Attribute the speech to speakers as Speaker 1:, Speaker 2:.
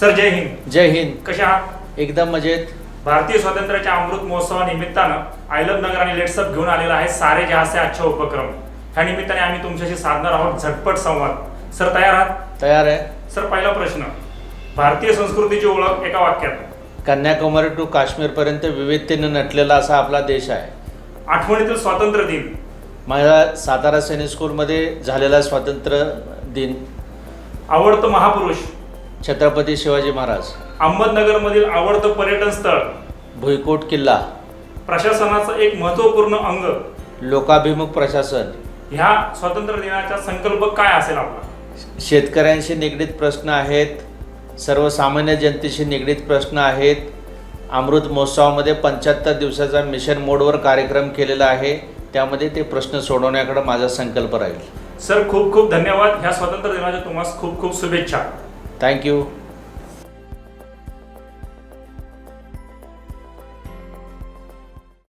Speaker 1: Sir जय हिंद.
Speaker 2: जय हिंद.
Speaker 1: कशा आहात?
Speaker 2: एकदम मजेत.
Speaker 1: भारतीय स्वातंत्र्याच्या अमृत महोत्सवानिमित्तानं आय लव्ह नगर आणि लेट्सअप घेऊन आलेला आहे सारे जहासे आजचा उपक्रम. ह्या निमित्ताने आम्ही तुमच्याशी साधणार आहोत झटपट संवाद. सर तयार आहात?
Speaker 2: तयार आहे.
Speaker 1: सर पहिला प्रश्न. भारतीय संस्कृतीची ओळख एका वाक्यात.
Speaker 2: कन्याकुमारी टू काश्मीरपर्यंत विविधतेने नटलेला असा आपला देश आहे.
Speaker 1: आठवणीतील स्वातंत्र्य दिन.
Speaker 2: माझ्या सातारा सैनिक स्कूलमध्ये झालेला स्वातंत्र्य दिन.
Speaker 1: आवडतं महापुरुष.
Speaker 2: छत्रपती शिवाजी महाराज.
Speaker 1: अहमदनगरमधील आवडतं पर्यटन स्थळ.
Speaker 2: भुईकोट किल्ला.
Speaker 1: प्रशासनाचं एक महत्त्वपूर्ण अंग.
Speaker 2: लोकाभिमुख प्रशासन.
Speaker 1: ह्या स्वातंत्र्य दिनाचा संकल्प काय असेल आपला?
Speaker 2: शेतकऱ्यांशी निगडीत प्रश्न आहेत. सर्वसामान्य जनतेशी निगडीत प्रश्न आहेत. अमृत महोत्सवामध्ये पंच्याहत्तर दिवसाचा मिशन मोडवर कार्यक्रम केलेला आहे. त्यामध्ये ते प्रश्न सोडवण्याकडे माझा संकल्प राहील.
Speaker 1: सर खूप खूप धन्यवाद. ह्या स्वातंत्र्य दिनाच्या तुम्हाला खूप खूप शुभेच्छा.
Speaker 2: Thank you.